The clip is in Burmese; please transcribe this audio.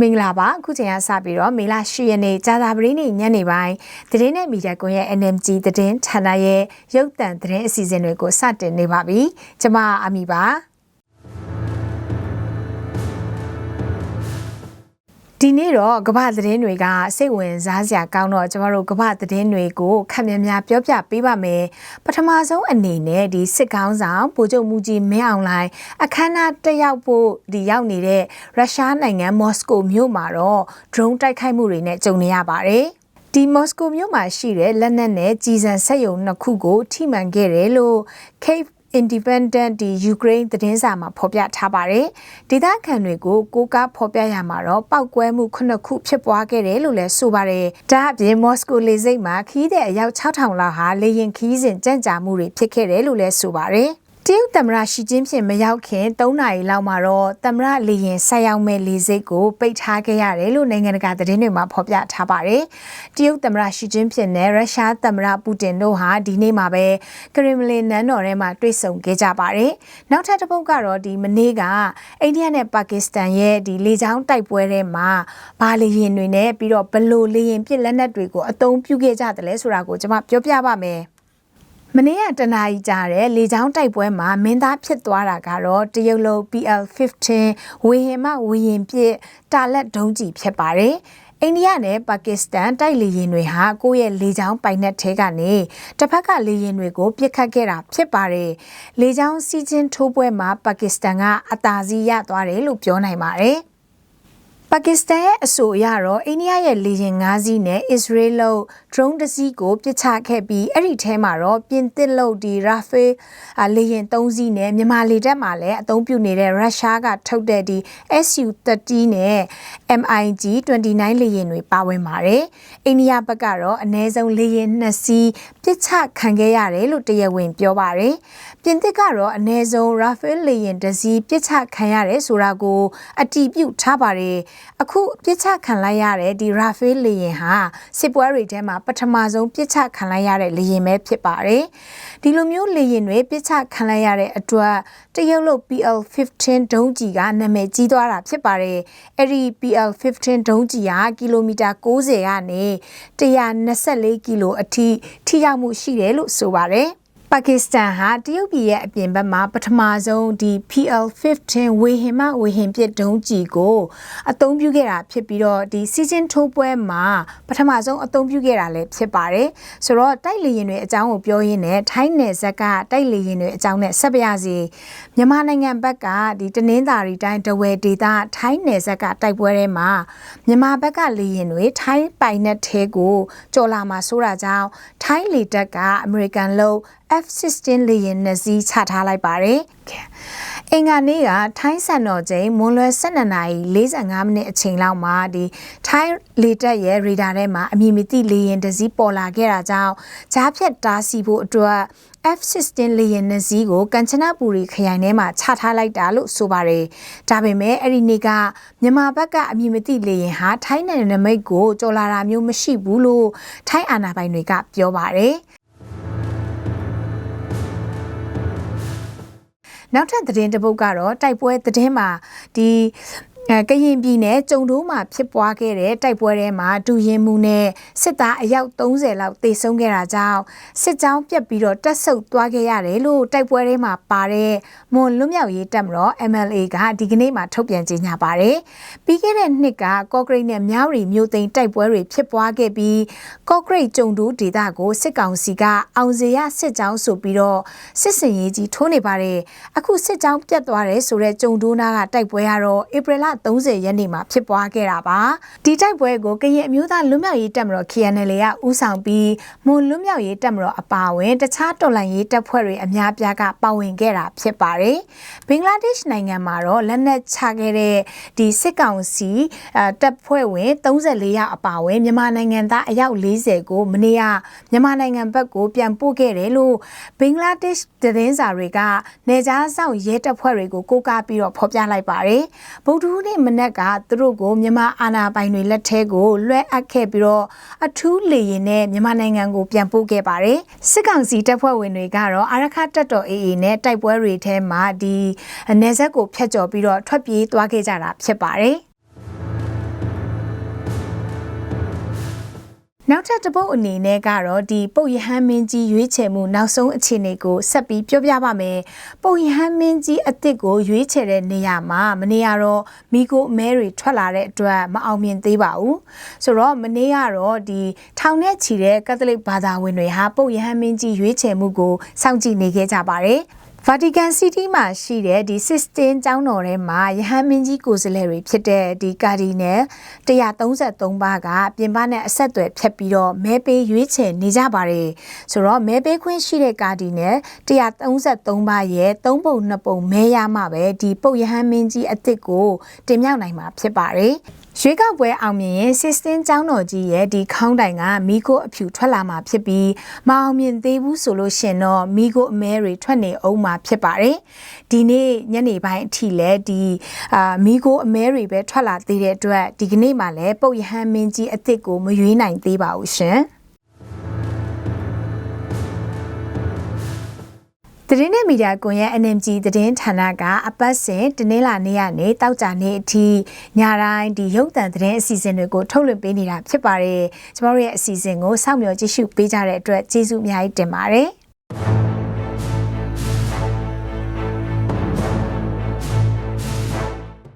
မင်္ဂလာပါအခုချိန်ကစပြီးတော့မေလ10ရက်နေ့ကြာသပတေးနေ့ညနေပိုင်းသတင်းနဲ့မီဒီယာကွန်ရဲ့ NMG သတင်းဌာနရဲ့ရုပ်သံသတင်းအစီအစဉ်တွေကိုစတင်နေပါပြီကျွန်မအမီပါ ဒီနေ့တော့ကမ္ဘာသတင်းတွေကစိတ်ဝင်စားစရာကောင်းတော့ကျမတို့ကမ္ဘာသတင်းတွေကိုခက်မြများပြောပြပေးပါမယ်ပထမဆုံးအနေနဲ့ဒီစစ်ကောင်းဆောင်ဗိုလ်ချုပ်မူကြီးမင်းအောင်လှိုင်အခမ်းအနားတက်ရောက်ဖို့ဒီရောက်နေတဲ့ရုရှားနိုင်ငံမော်စကိုမြို့မှာတော့ drone တိုက်ခိုက်မှုတွေနဲ့ကြုံနေရပါတယ်ဒီမော်စကိုမြို့မှာရှိတဲ့လက်နက်နဲ့ကြီးစံဆက်ယုံနှစ်ခုကိုထိမှန်ခဲ့တယ်လို့ Cape Independent ဒီ Ukraine သတင်းစာမှာဖော်ပြထားပါတယ်။ဒေသခံတွေကိုကိုးကားဖော်ပြရမှာတော့ပောက်ကွဲမှုခုနှစ်ခုဖြစ်ပွားခဲ့တယ်လို့လည်းဆိုပါတယ်။ဒါအပြင်မော်စကိုလေဆိပ်မှာခီးတဲ့အယောက်6000လောက်ဟာလေရင်ခီးစဉ်ကြံ့ကြာမှုတွေဖြစ်ခဲ့တယ်လို့လည်းဆိုပါတယ်။ တရုတ်သမ္မတရှီကျင်းဖြင့်မရောက်ခင်3နာရီလောက်မှာတော့သမ္မတလေရင်ဆက်ရောက်မဲ့လေဆိပ်ကိုပိတ်ထားခဲ့ရတယ်လို့နိုင်ငံတကာသတင်းတွေမှာဖော်ပြထားပါတယ်။တရုတ်သမ္မတရှီကျင်းဖြင့်နဲ့ရုရှားသမ္မတပူတင်တို့ဟာဒီနေ့မှာပဲကရင်မလင်နန်းတော်ထဲမှာတွေ့ဆုံခဲ့ကြပါတယ်။နောက်ထပ်တစ်ပုတ်ကတော့ဒီမနေ့ကအိန္ဒိယနဲ့ပါကစ္စတန်ရဲ့ဒီလေကြောင်းတိုက်ပွဲထဲမှာဘာလေရင်တွေနဲ့ပြီးတော့ဘလို့လေရင်ပြစ်လက်နက်တွေကိုအသုံးပြုခဲ့ကြတယ်လဲဆိုတာကိုကျွန်မပြောပြပါမယ်။ မနေ့ကတနာရီကြာတဲ့လေကြောင်းတိုက်ပွဲမှာမင်းသားဖြစ်သွားတာကတော့တရုတ်လုံး PL15 ဝေဟင်မှဝေဟင်ပြစ်တာလက်ဒုံးကြီးဖြစ်ပါတယ်။အိန္ဒိယနဲ့ပါကစ္စတန်တိုက်လေယာဉ်တွေဟာကိုယ့်ရဲ့လေကြောင်းပိုင်နက်ထဲကနေတစ်ဖက်ကလေယာဉ်တွေကိုပြစ်ခတ်ခဲ့တာဖြစ်ပါတယ်။လေကြောင်းစီးချင်းထိုးပွဲမှာပါကစ္စတန်ကအသာစီးရသွားတယ်လို့ပြောနိုင်ပါတယ်။ ပါကစ္စတန်ရဲ့အဆိုအရတော့အိန္ဒိယရဲ့လေယာဉ်၅စီးနဲ့အစ္စရေးလို့ drone တစ်စီးကိုပစ်ချခဲ့ပြီးအဲ့ဒီထဲမှာတော့ပြင်သစ်လို့ဒီ Rafale လေယာဉ်၃စီးနဲ့မြန်မာလေတပ်မှာလည်းအသုံးပြုနေတဲ့ရုရှားကထုတ်တဲ့ဒီ Su-30 နဲ့ MiG 29 လေယာဉ်တွေပါဝင်ပါတယ်။အိန္ဒိယဘက်ကတော့အနည်းဆုံးလေယာဉ်2စီးပစ်ချခံခဲ့ရတယ်လို့တရားဝင်ပြောပါတယ်။ပြင်သစ်ကတော့အနည်းဆုံး Rafale လေယာဉ်တစ်စီးပစ်ချခံရတယ်ဆိုတာကိုအတည်ပြုထားပါတယ်။အခုပြစ်ချခံလိုက်ရတဲ့ဒီ Rafael လေယာဉ်ဟာစစ်ပွဲတွေထဲမှာပထမဆုံးပြစ်ချခံလိုက်ရတဲ့လေယာဉ်ပဲဖြစ်ပါတယ်ဒီလိုမျိုးလေယာဉ်တွေပြစ်ချခံလိုက်ရတဲ့အတွက်တရုတ်လို့ PL15 ဒုံးကြီးကနာမည်ကြီးသွားတာဖြစ်ပါတယ်အဲ့ဒီ PL15 ဒုံးကြီးဟာကီလိုမီတာ60ကနေ124ကီလိုအထိထိရောက်မှုရှိတယ်လို့ဆိုပါတယ် ပါကစ္စတန်ဟာတရုတ်ပြည်ရဲ့အပြင်ဘက်မှာပထမဆုံးဒီ PL15 ဝေဟင်မှဝေဟင်ပစ်ဒုံးကျည်ကိုအသုံးပြုခဲ့တာဖြစ်ပြီးတော့ဒီစီဇန်ထိုးပွဲမှာပထမဆုံးအသုံးပြုခဲ့တာလည်းဖြစ်ပါတယ်ဆိုတော့တိုက်လေရင်တွေအကြောင်းကိုပြောရင်းနဲ့ထိုင်းနယ်ဇက်ကတိုက်လေရင်တွေအကြောင်းနဲ့ဆက်ပြရစီမြန်မာနိုင်ငံဘက်ကဒီတနင်္သာရီတိုင်းတဝယ်ဒေသထိုင်းနယ်ဇက်ကတိုက်ပွဲထဲမှာမြန်မာဘက်ကလေရင်တွေထိုင်းပိုင်နက်ထဲကိုကြော်လာမှာဆိုတာကြောင့် ထိုင်းလေတပ်ကအမေရိကန်လို့ F16 လေယာဉ်နှစ်စီးချထားလိုက်ပါတယ်။အင်္ဂါနေ့ကထိုင်းစံတော်ချိန်မွန်းလွဲ12နာရီ45မိနစ်အချိန်လောက်မှာဒီထိုင်းလေတပ်ရဲ့ရေဒါထဲမှာအမည်မသိလေယာဉ်တစ်စီးပေါ်လာခဲ့တာကြောင့်ဂျားဖြတ်တားဆီးဖို့အတွက် F16 လေယာဉ်နှစ်စီးကိုကန်ချနပူရီခရိုင်ထဲမှာချထားလိုက်တာလို့ဆိုပါတယ်။ဒါပေမဲ့အဲ့ဒီနေ့ကမြန်မာဘက်ကအမည်မသိလေယာဉ်ဟာထိုင်းနယ်နိမိတ်ကိုကြော်လာတာမျိုးမရှိဘူးလို့ထိုင်းအာဏာပိုင်တွေကပြောပါတယ်။နောက်ထပ်သတင်းတစ်ပုဒ်ကတော့တိုက်ပွဲသတင်းမှာဒီ အဲကရင်ပြည်နယ်ကျုံတိုးမှာဖြစ်ပွားခဲ့တဲ့တိုက်ပွဲထဲမှာဒူရင်မှုနဲ့စစ်သားအယောက်30လောက်တေဆုံးခဲ့တာကြောင့်စစ်ကြောင်းပြက်ပြီးတော့တက်ဆုပ်သွားခဲ့ရတယ်လို့တိုက်ပွဲထဲမှာပါတဲ့မွန်လွတ်မြောက်ရေးတပ်မတော် MLA ကဒီကနေ့မှထုတ်ပြန်ကြေညာပါတယ်။ပြီးခဲ့တဲ့နှစ်ကကော့ဂရိတ်နဲ့မြောက်ရီမြို့သိမ်းတိုက်ပွဲတွေဖြစ်ပွားခဲ့ပြီးကော့ဂရိတ်ကျုံတိုးဒေသကိုစစ်ကောင်စီကအောင်စေရစစ်ကြောင်းဆိုပြီးတော့စစ်စင်ရေးကြီးထိုးနေပါတယ်။အခုစစ်ကြောင်းပြက်သွားတယ်ဆိုတဲ့ကျုံတိုးနာကတိုက်ပွဲကတော့ဧပြီလ30ရက်နေ့မှာဖြစ်ပွားခဲ့တာပါဒီတိုက်ပွဲကိုကရင်အမျိုးသားလွတ်မြောက်ရေးတပ်မတော် KNL ကဦးဆောင်ပြီးမွန်လွတ်မြောက်ရေးတပ်မတော်အပါအဝင် တခြားတော်လှန်ရေးတပ်ဖွဲ့တွေအများပြားကပါဝင်ခဲ့တာဖြစ်ပါတယ်ဘင်္ဂလားဒေ့ရှ်နိုင်ငံမှာတော့လက်နက်ချခဲ့တဲ့ဒီစစ်ကောင်စီတပ်ဖွဲ့ဝင်34ယောက်အပါအဝင်မြန်မာနိုင်ငံသားအယောက်40ကိုမနေ့ကမြန်မာနိုင်ငံဘက်ကိုပြန်ပို့ခဲ့တယ်လို့ဘင်္ဂလားဒေ့ရှ်သတင်းစာတွေကနေကြားဆောင်ရဲတပ်ဖွဲ့တွေကိုကိုးကားပြီးတော့ဖော်ပြလိုက်ပါတယ်ဗုဒ္ဓဟူးနေ့မနက်ကသူတို့ကိုမြန်မာအာဏာပိုင်တွေလက်ထဲကိုလွှဲအပ်ခဲ့ပြီးတော့အထူးလေရင်နဲ့မြန်မာနိုင်ငံကိုပြန်ပို့ခဲ့ပါတယ်စစ်ကောင်စီတပ်ဖွဲ့ဝင်တွေကတော့အာရခတပ်တော် AA နဲ့တိုက်ပွဲတွေထဲမှာဒီနေဆက်ကိုဖျက်ကျော်ပြီးတော့ထွက်ပြေးသွားခဲ့ကြတာဖြစ်ပါတယ် နောက်ထပ်တစ်ပုတ်အနေနဲ့ကတော့ဒီပုတ်ရဟန်းမင်းကြီးရွေးချယ်မှုနောက်ဆုံးအခြေအနေကိုဆက်ပြီးပြောပြပါမယ်။ပုတ်ရဟန်းမင်းကြီးအစ်စ်ကိုရွေးချယ်တဲ့နေရာမှာမနေ့ကတော့မိကိုအမဲတွေထွက်လာတဲ့အတွက်မအောင်မြင်သေးပါဘူး။ဆိုတော့မနေ့ကတော့ဒီထောင်နဲ့ချီတဲ့ကက်သလစ်ဘာသာဝင်တွေဟာပုတ်ရဟန်းမင်းကြီးရွေးချယ်မှုကိုစောင့်ကြည့်နေခဲ့ကြပါတယ်။ Vatican City မှာရှိတဲ့ဒီ Sistine ကျောင်းတော်ထဲမှာယဟန်မင်းကြီးကိုယ်စားလှယ်တွေဖြစ်တဲ့ဒီ Cardinal 133ပါးကပြင်ပနဲ့အဆက်အသွယ်ဖြတ်ပြီးတော့မဲပေးရွေးချယ်နေကြပါတယ်ဆိုတော့မဲပေးခွင့်ရှိတဲ့ Cardinal 133ပါးရဲ့3ပုံ2ပုံမဲရမှပဲဒီပုတ်ယဟန်မင်းကြီးအစ်စ်ကိုတင်မြှောက်နိုင်မှာဖြစ်ပါတယ် ရွေးကောက်ပွဲအောင်မြင်ရင် Sistine ကျောင်းတော်ကြီးရဲ့ဒီခေါင်းတိုင်ကမိခိုအဖြူထွက်လာမှာဖြစ်ပြီးမအောင်မြင်သေးဘူးဆိုလို့ရှင်တော့မိခိုအမဲတွေထွက်နေအောင်မှာဖြစ်ပါတယ်။ဒီနေ့ညနေပိုင်းအထိလဲဒီအာမိခိုအမဲတွေပဲထွက်လာသေးတဲ့အတွက်ဒီကနေ့မှလည်းပုတ်ရဟန်းမင်းကြီးအစ်စ်ကိုမရွေးနိုင်သေးပါဘူးရှင်။ သတင်းနဲ့မီဒီယာကွန်ရဲ့ NMG သတင်းဌာနကအပတ်စဉ်တနင်္လာနေ့ကနေတောက်ကြနေ့အထိညတိုင်းဒီရုပ်သံသတင်းအစီအစဉ်တွေကိုထုတ်လွှင့်ပေးနေတာဖြစ်ပါတယ်။ကျမတို့ရဲ့အစီအစဉ်ကိုစောင့်မျှော်ကြည့်ရှုပေးကြတဲ့အတွက်ကျေးဇူးအများကြီးတင်ပါတယ်။